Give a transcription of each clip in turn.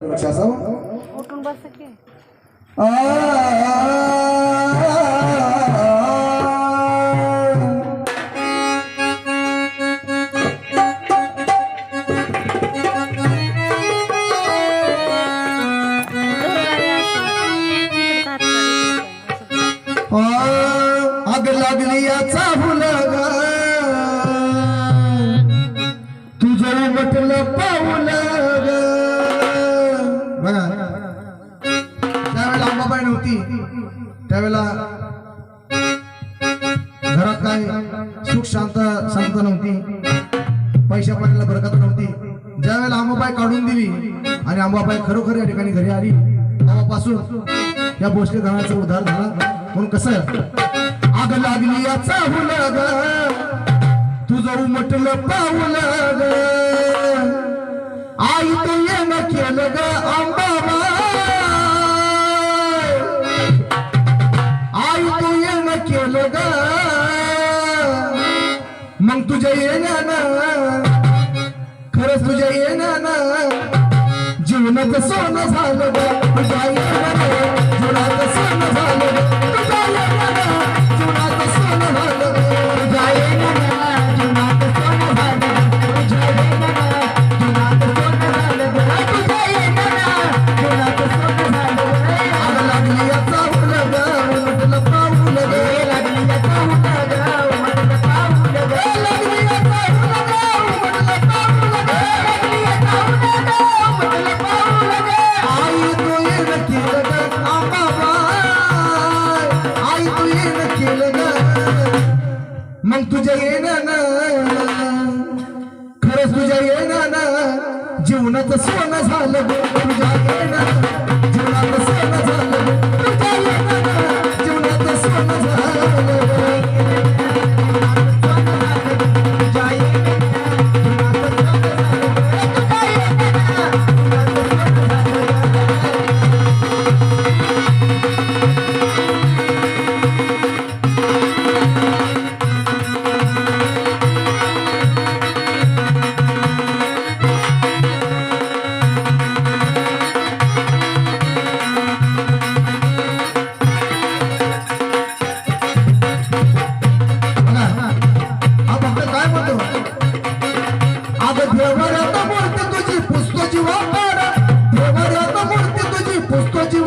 असावं उठून बस की आग लागली याचा फुलग तुझं म्हटलं पाऊल होती त्यावेळेला घरात काय सुख शांत शांत नव्हती. पैशा पाण्याला बरकत नव्हती. ज्यावेळेला आंबाबाई काढून दिली आणि आंबाबाई खरोखर या ठिकाणी घरी आली तेव्हापासून या भोसले धरणाचा उद्धार झाला. म्हणून कसं? आग लागली याचा हुलग तुझं उमटलं पाऊल ग आई तू येणं केलं ग तुझ्या येण्यानं खरंच तुझ्या येण्यानं जीवनाचं सोनं झालं ग. तुझ्या येण्यानं मग तुझ्या येण्यानं खरंच तुझ्या येणार ना जीवनाचं सोनं झालं तुझ्या येणार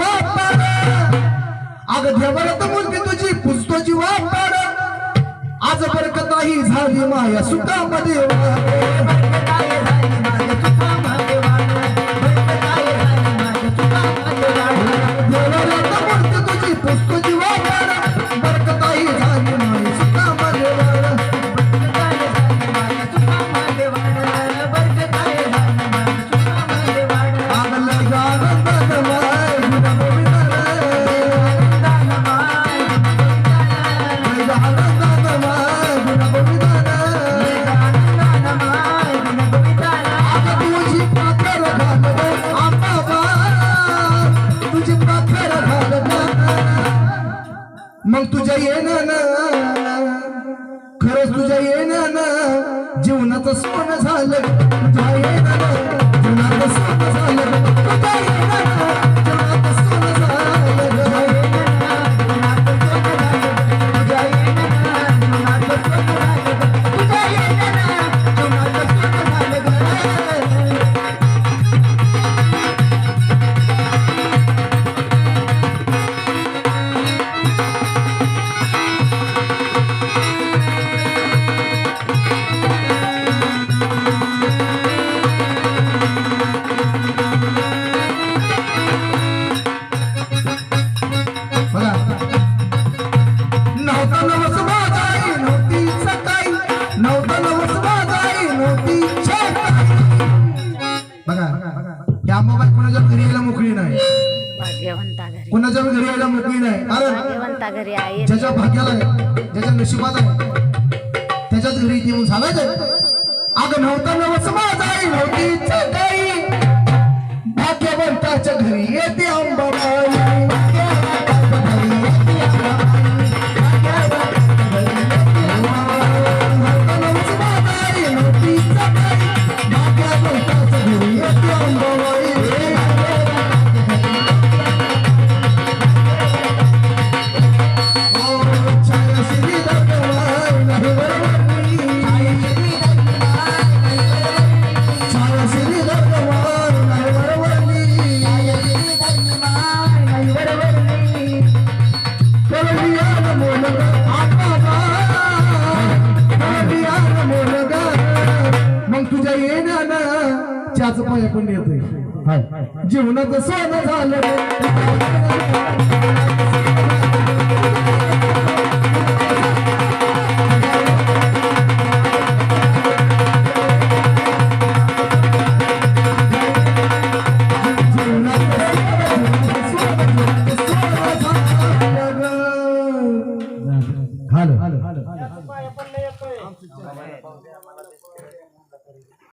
पुसतो जीवा पाड अग देवऱ्यात मूर्ती तुझी पुसतो जीवा पाड आज बरकताही झाली माया सुखामध्ये मग तुझ्या येण्यानं खरंच तुझ्या येण्यानं जीवनाचं सोनं झालं. बघा. या मोबाईल कोणाच्या घरी यायला मोकळी नाही. भाग्यवंता घरी कोणाच्या घरी यायला मोकळी नाही. कारण भाग्यवंता घरी आहे. ज्याच्या भाग्याला आहे ज्याच्या नशिबाला आहे त्याच्याच घरी येऊन झालायचं अगं नव्हता नवस माझाई नव्हती अंबाबाई भाग्यवंताच्या घरी येते अंबाबाई. तुला ना पाया पण येते जीवनात सोनं झालं.